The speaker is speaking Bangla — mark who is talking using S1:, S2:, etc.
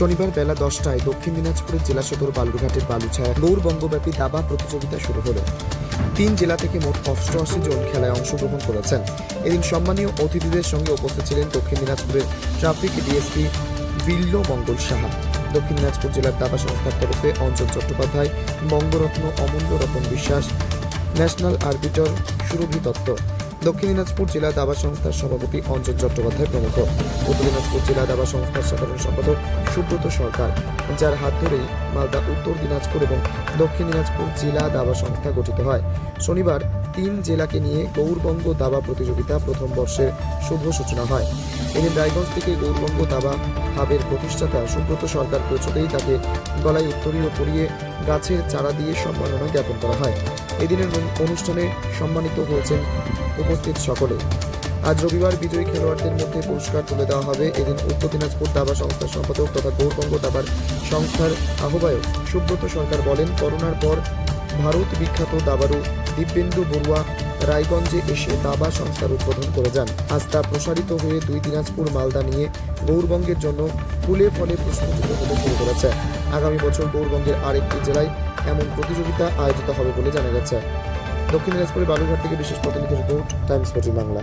S1: শনিবার বেলা দশটায় দক্ষিণ দিনাজপুরের জেলা সদর বালুরঘাটের বালুছায়া গৌরবঙ্গব্যাপী দাবা প্রতিযোগিতা শুরু হলো। তিন জেলা থেকে মোট অষ্টআশি জন খেলায় অংশগ্রহণ করেছেন। এদিন সম্মানীয় অতিথিদের সঙ্গে উপস্থিত ছিলেন দক্ষিণ দিনাজপুরের ট্রাফিক ডিএসপি বিল্ল মঙ্গল সাহা, দক্ষিণ দিনাজপুর জেলার দাবা সংস্থার তরফে অঞ্চল চট্টোপাধ্যায়, বঙ্গরত্ন অমূল্য রতন বিশ্বাস, ন্যাশনাল আরবিটর সুরভি দত্ত দক্ষিণ দিনাজপুর জেলা দাবা সংস্থার সভাপতি অঞ্জন চট্টোপাধ্যায় প্রমুখ। উত্তর দিনাজপুর জেলা দাবা সংস্থার সাধারণ সম্পাদক সুব্রত সরকার, যার হাত ধরেই মালদা, উত্তর দিনাজপুর এবং দক্ষিণ দিনাজপুর জেলা দাবা সংস্থা গঠিত হয়। শনিবার তিন জেলাকে নিয়ে গৌরবঙ্গ দাবা প্রতিযোগিতা প্রথম বর্ষের শুভ সূচনা হয়। এদিন রায়গঞ্জ থেকে গৌরবঙ্গ দাবা হাবের প্রতিষ্ঠাতা সুব্রত সরকার পৌঁছতেই তাকে গলায় উত্তরীয় পরিয়ে গাছের চারা দিয়ে সম্মাননা জ্ঞাপন করা হয়। এদিনের অনুষ্ঠানে সম্মানিত হয়েছেন উপস্থিত সকলে। আজ রবিবার বিজয়ী খেলোয়াড়দের মধ্যে পুরস্কার তুলে দেওয়া হবে। এদিন উত্তর দিনাজপুর দাবা সংস্থার সম্পাদক তথা গৌরবঙ্গ দাবার সংস্থার আহ্বায়ক সুব্রত সরকার বলেন, করোনার পর ভারত বিখ্যাত দাবারু দিব্যেন্দু বড়ুয়া রায়গঞ্জে এসে দাবা সংস্থার উদ্বোধন করে যান। আজ তা প্রসারিত হয়ে দুই দিনাজপুর মালদা নিয়ে গৌরবঙ্গের জন্য ফুলে ফলে প্রশ্নচিত হতে শুরু করেছে। আগামী বছর গৌরবঙ্গের আরেকটি জেলায় এমন প্রতিযোগিতা আয়োজিত হবে বলে জানা গেছে। দক্ষিণ দিনাজপুরের বালুরঘাট থেকে বিশেষ প্রতিনিধি রিপোর্ট, টাইমস ফোর্টিন বাংলা।